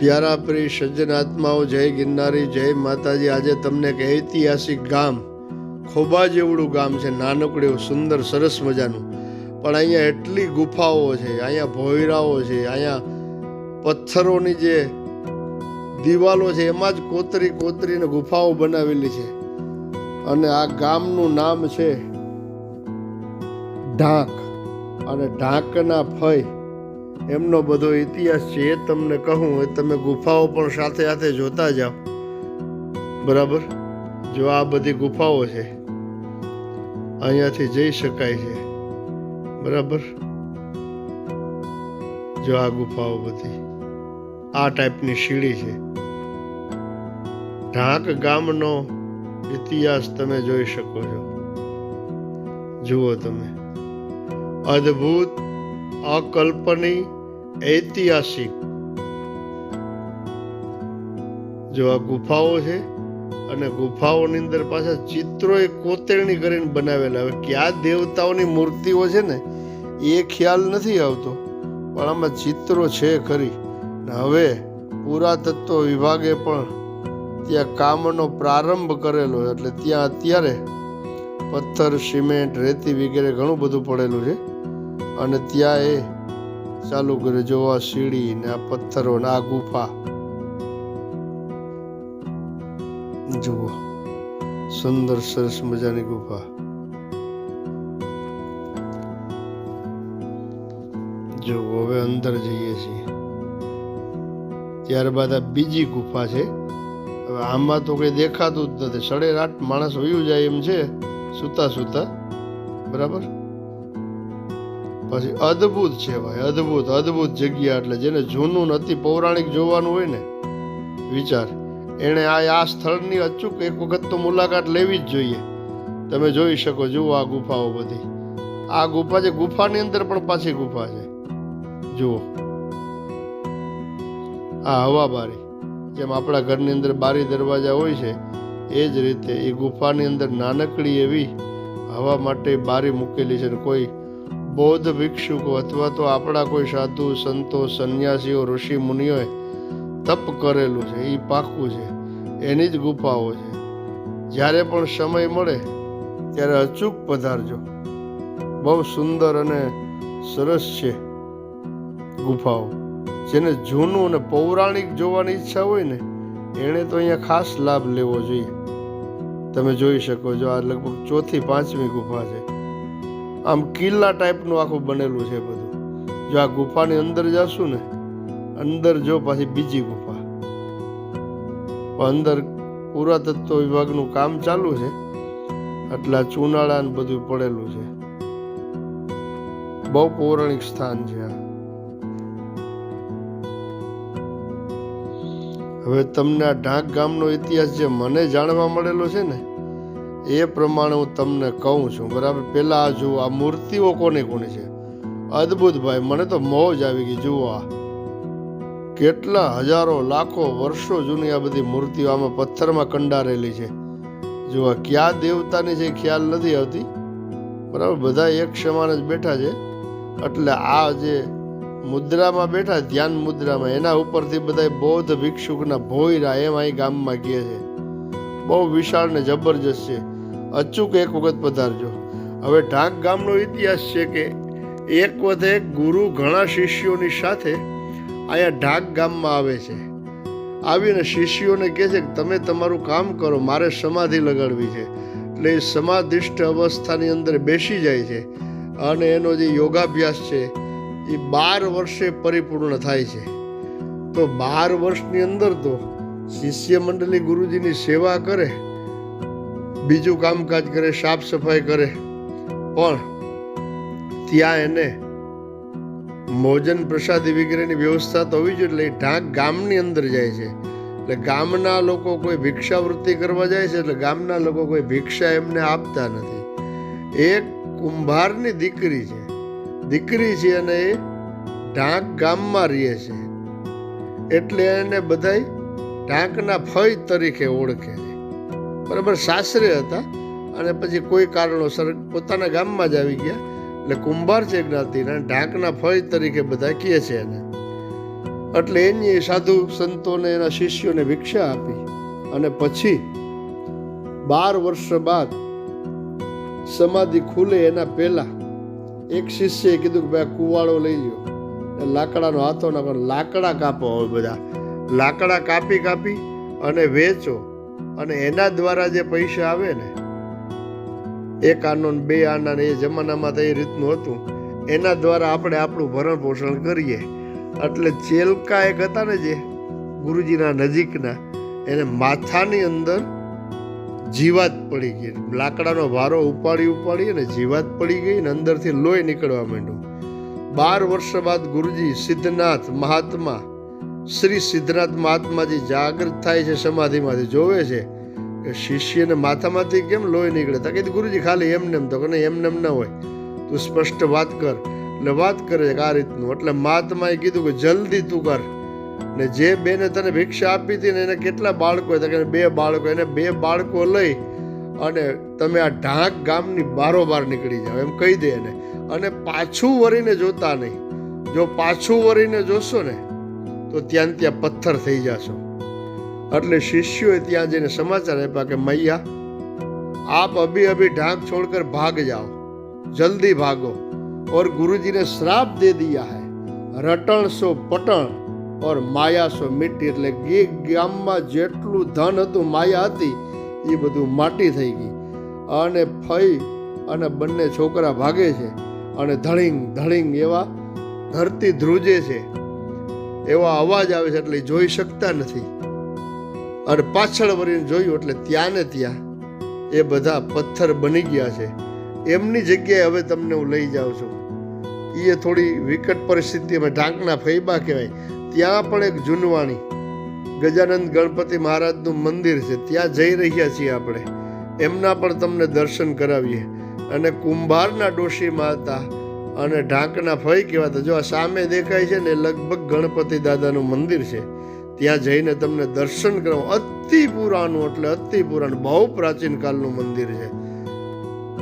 પ્યારા પ્રિય સજ્જન આત્માઓ, જય ગિરનારી, જય માતાજી, આજે તમને એક ઐતિહાસિક ગામ, ખોબા જેવડું ગામ છે, નાનકડું, સુંદર, સરસ મજાનું. પણ અહીંયા એટલી ગુફાઓ છે, અહીંયા ભોયરાઓ છે, અહીંયા પથ્થરોની જે દિવાલો છે, એમાં જ કોતરી કોતરીને ગુફાઓ બનાવેલી છે. અને આ ગામનું નામ છે ઢાંક. અને ઢાંકના ફય એમનો બધો ઇતિહાસ છે એ તમને કહું, એ તમે ગુફાઓ પણ સાથે સાથે જોતા જાઓ. બરાબર? જો આ બધી ગુફાઓ છે, અહીંયાથી જઈ શકાય છે. બરાબર? જો આ ગુફાઓ બધી, આ ટાઈપની સીડી છે. ઢાંક ગામનો ઇતિહાસ તમે જોઈ શકો છો. જુઓ તમે. અદ્ભુત, અકલ્પનીય ઐતિહાસિક જો આ ગુફાઓ છે અને ગુફાઓની અંદર પાછા ચિત્રો એ કોતરણી કરીને બનાવેલા હવે કયા દેવતાઓની મૂર્તિઓ છે ને, એ ખ્યાલ નથી આવતો. પણ આમાં ચિત્રો છે ખરી. હવે પુરાતત્વ વિભાગે પણ ત્યાં કામનો પ્રારંભ કરેલો એટલે ત્યાં અત્યારે પથ્થર, સિમેન્ટ, રેતી વગેરે ઘણું બધું પડેલું છે. અને ત્યાં એ ચાલુ કર્યું જો આ સીડી ને આ પથ્થરો ને આ ગુફા. જુઓ, સુંદર સરસ મજાની ગુફા. જો હવે અંદર જઈએ છીએ. ત્યારબાદ આ બીજી ગુફા છે. હવે આમાં તો કઈ દેખાતું જ નથી. સડેરાટ માણસ વયું જાય એમ છે, સૂતા સૂતા. બરાબર? પછી અદ્ભુત છે ભાઈ, અદ્ભુત અદ્ભુત જગ્યા એટલે જેને જૂનું નથી પૌરાણિક જોવાનું હોય ને, વિચાર. એણે આ આ સ્થળની અચૂક એક વખત તો મુલાકાત લેવી જ જોઈએ. તમે જોઈ શકો, જુઓ આ ગુફાઓ બધી. આ ગુફા છે ગુફાની અંદર પણ પાછી ગુફા છે. જુઓ. આ હવા બારી જેમ આપણા ઘરની અંદર બારી દરવાજા હોય છે, એ જ રીતે એ ગુફાની અંદર નાનકડી એવી હવા માટે બારી મૂકેલી છે ને કોઈ બૌદ્ધ ભિક્ષુકો અથવા તો આપણા કોઈ સાધુ, સંતો, સંન્યાસીઓ, ઋષિ, મુનિઓએ તપ કરેલું છે એ પાકું છે, એની જ ગુફાઓ છે. જ્યારે પણ સમય મળે, ત્યારે અચૂક પધારજો. બહુ સુંદર અને સરસ છે ગુફાઓ. જેને જૂનું અને પૌરાણિક જોવાની ઈચ્છા હોય ને, એણે તો અહીંયા ખાસ લાભ લેવો જોઈએ. તમે જોઈ શકો છો, આ લગભગ ચોથી પાંચમી ગુફા છે. આમ કિલ્લા ટાઈપનું આખું બનેલું છે બધું. જો આ ગુફાની અંદર જશું ને, અંદર જો પાછી બીજી ગુફા. અંદર પુરાતત્વ વિભાગનું કામ ચાલુ છે, એટલે ચુનાળા ને બધું પડેલું છે. બહુ પૌરાણિક સ્થાન છે આ. હવે તમને આ ઢાંક ગામનો ઇતિહાસ જે મને જાણવા મળેલો છે ને એ પ્રમાણે હું તમને કહું છું, બરાબર? પેલા આ જુઓ, આ મૂર્તિઓ કોની કોની છે? અદ્ભુત ભાઈ, મને તો મોજ આવી ગઈ, જુઓ આ. કેટલા હજારો, લાખો વર્ષો જૂની આ બધી મૂર્તિઓ આમાં પથ્થરમાં કંડારેલી છે. જુઓ કયા દેવતાની છે ખ્યાલ નથી આવતી. બરાબર? બધા એક સમાન જ બેઠા છે. એટલે આ જે મુદ્રામાં બેઠા, ધ્યાન મુદ્રામાં, એના ઉપરથી બધા બૌદ્ધ ભિક્ષુકના ભોયરા એમ અહીં ગામમાં કહે છે. બહુ વિશાળ ને જબરજસ્ત છે. અચૂક એક વખત પધારજો. હવે ઢાંક ગામનો ઇતિહાસ છે કે એક વખતે ગુરુ ઘણા શિષ્યોની સાથે અહીંયા ઢાક ગામમાં આવે છે. આવીને શિષ્યોને કહે છે કે તમે તમારું કામ કરો, મારે સમાધિ લગાડવી છે. એટલે એ સમાધિષ્ઠ અવસ્થાની અંદર બેસી જાય છે અને એનો જે યોગાભ્યાસ છે એ બાર વર્ષે પરિપૂર્ણ થાય છે. તો બાર વર્ષની અંદર તો શિષ્ય મંડળી ગુરુજીની સેવા કરે બીજું કામકાજ કરે, સાફ સફાઈ કરે. પણ ત્યાં એને ભોજન પ્રસાદી વગેરેની વ્યવસ્થા તો હોવી જોઈએ, એટલે એ ઢાંક ગામની અંદર જાય છે. એટલે ગામના લોકો કોઈ ભિક્ષાવૃત્તિ કરવા જાય છે, એટલે ગામના લોકો કોઈ ભિક્ષા એમને આપતા નથી. એક કુંભારની દીકરી છે. દીકરી છે અને એ ઢાંક ગામમાં રહે છે. એટલે એને બધાય ઢાંકના ફય તરીકે ઓળખે છે. બરાબર સાસરે હતા અને પછી કોઈ કારણોસર પોતાના ગામમાં જ આવી ગયા. એટલે કુંભાર છે જ્ઞાતિના ઢાંકના ફય તરીકે બધા કહે છે એને. એટલે એની સાધુ સંતોને, એના શિષ્યોને ભિક્ષા આપી અને પછી બાર વર્ષ બાદ સમાધિ ખુલે એના પહેલાં એક શિષ્યએ કીધું કે ભાઈ કુવાળો લઈ લ્યો. લાકડાનો હાથો નાખો, લાકડા કાપો હવે બધા. લાકડા કાપી કાપી અને વેચો. અને એના દ્વારા જે પૈસા આવે ને એક આનંદ બે આનંદ એ જમાનામાં તો એ રીતનું હતું. એના દ્વારા આપણે આપણું ભરણ પોષણ કરીએ. એટલે ચેલકા એક હતા ને જે, ગુરુજીના નજીકના, એને માથાની અંદર જીવાત પડી ગઈ. લાકડાનો ભારો ઉપાડી ઉપાડી અને જીવાત પડી ગઈ ને અંદરથી લોહી નીકળવા માંડ્યું. બાર વર્ષ બાદ ગુરુજી સિદ્ધનાથ મહાત્મા શ્રી સિદ્ધનાથ મહાત્માજી જાગૃત થાય છે, સમાધિમાંથી જોવે છે કે શિષ્યને માથામાંથી કેમ લોહી નીકળે? તો કીધું, ગુરુજી, ખાલી એમને એમ તો કે નહીં એમને એમ ન હોય. તું સ્પષ્ટ વાત કર એટલે વાત કરે છે આ રીતનું. એટલે મહાત્માએ કીધું કે જલ્દી તું કર. ને જે બેને તને ભિક્ષા આપી હતી ને એને કેટલા બાળકો હતા? કે બે બાળકો, એને બે બાળકો લઈ અને તમે આ ઢાંક ગામની બારોબાર નીકળી જાઓ, એમ કહી દે એને. અને પાછું વળીને જોતા નહીં. જો પાછું વળીને જોશો ને તો ત્યાં ને ત્યાં પથ્થર થઈ જશો એટલે શિષ્યોએ ત્યાં જઈને સમાચાર આપ્યા કે મૈયા આપ અભી અભી ढाक छोड़कर भाग जाओ जल्दी भागो और गुरुजी ने श्राप दे दिया है રટણ સો પટણ ઓર માયા સો મિટ્ટી એટલે એ ગામમાં જેટલું ધન હતું માયા હતી એ બધું માટી થઈ ગઈ અને ફઈ અને બંને છોકરા ભાગે છે અને ધડિંગ ધડિંગ એવા ધરતી ધ્રુજે છે એવા અવાજ આવે છે એટલે જોઈ શકતા નથી. અને પાછળ વળીને જોયું એટલે ત્યાં ને ત્યાં એ બધા પથ્થર બની ગયા છે. એમની જગ્યાએ હવે તમને હું લઈ જાઉં છું. એ થોડી વિકટ પરિસ્થિતિમાં ઢાંકના ફૈબા કહેવાય. ત્યાં પણ એક જૂનવાણી, ગજાનંદ ગણપતિ મહારાજનું મંદિર છે. ત્યાં જઈ રહ્યા છીએ આપણે. એમના પણ તમને દર્શન કરાવીએ. અને કુંભારના ડોશીમાં હતા. અને ઢાંકના ફઈ કહેવાતા જો આ સામે દેખાય છે ને લગભગ ગણપતિ દાદાનું મંદિર છે. ત્યાં જઈને તમને દર્શન કરો. અતિ પુરાણું એટલે અતિ પુરાણ, બહુ પ્રાચીન કાળનું મંદિર છે.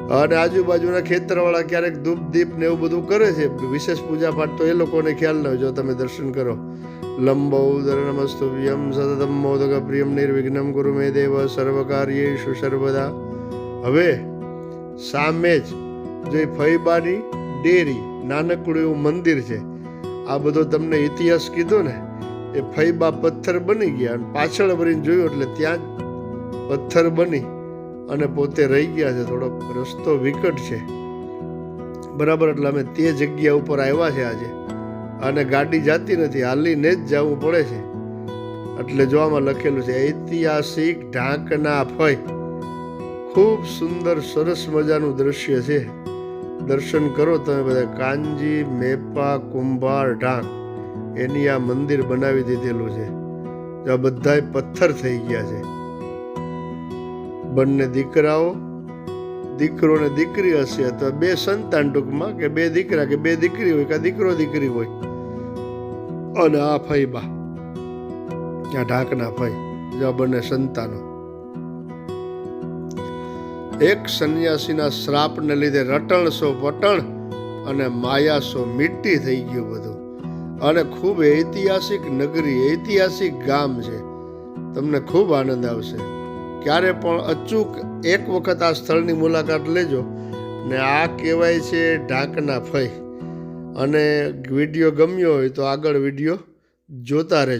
અને આજુબાજુના ખેતરવાળા ક્યારેક ધૂપ, દીપ ને એવું બધું કરે છે. વિશેષ પૂજા પાઠ તો એ લોકોને ખ્યાલ ન જો તમે દર્શન કરો. લંબો ઉદર નમસ્તુભ્યમ સતતમ મોદક પ્રિયમ નિર્વિઘ્નમ ગુરુ મે દેવ સર્વકાર્યેષુ સર્વદા. હવે સામે જ જે ફૈબાની ડેરી, નાનકડું એવું મંદિર છે. આ બધો તમને ઇતિહાસ કીધો ને, એ ફૈબા પથ્થર બની ગયા અને પાછળ વળીને જોયું એટલે ત્યાં જ પથ્થર બની અને પોતે રહી ગયા છે. થોડોક રસ્તો વિકટ છે. બરાબર, એટલે અમે તે જગ્યા ઉપર આવ્યા છે આજે. અને ગાડી જાતી નથી, હાલીને જ જવું પડે છે. એટલે જોવામાં લખેલું છે, ઐતિહાસિક ઢાંકના ફય. ખૂબ સુંદર, સરસ મજાનું દ્રશ્ય છે. દર્શન કરો તમે બધા. કાંજી મેપા, કુંભાર, ઢાંક. એની આ મંદિર બનાવી દીધેલું છે. આ બધાય પથ્થર થઈ ગયા છે. બંને દીકરાઓ, દીકરો ને દીકરી હશે તો બે સંતાન ટૂંકમાં કે બે દીકરા કે બે દીકરી હોય કે દીકરો દીકરી હોય. અને આ ફઈબા, આ ઢાંકના ફઈ, જો બંને સંતાનો. એક સંન્યાસીના શ્રાપને લીધે રટણ સો પટણ અને માયા સો મીટી થઈ ગયું બધું. અને ખૂબ ઐતિહાસિક નગરી, ઐતિહાસિક ગામ છે. તમને ખૂબ આનંદ આવશે. ક્યારે પણ અચૂક એક વખત આ સ્થળની મુલાકાત લેજો ને આ કહેવાય છે ઢાંકના ફઈ. અને વીડિયો ગમ્યો હોય તો આગળ વીડિયો જોતા રહેજો.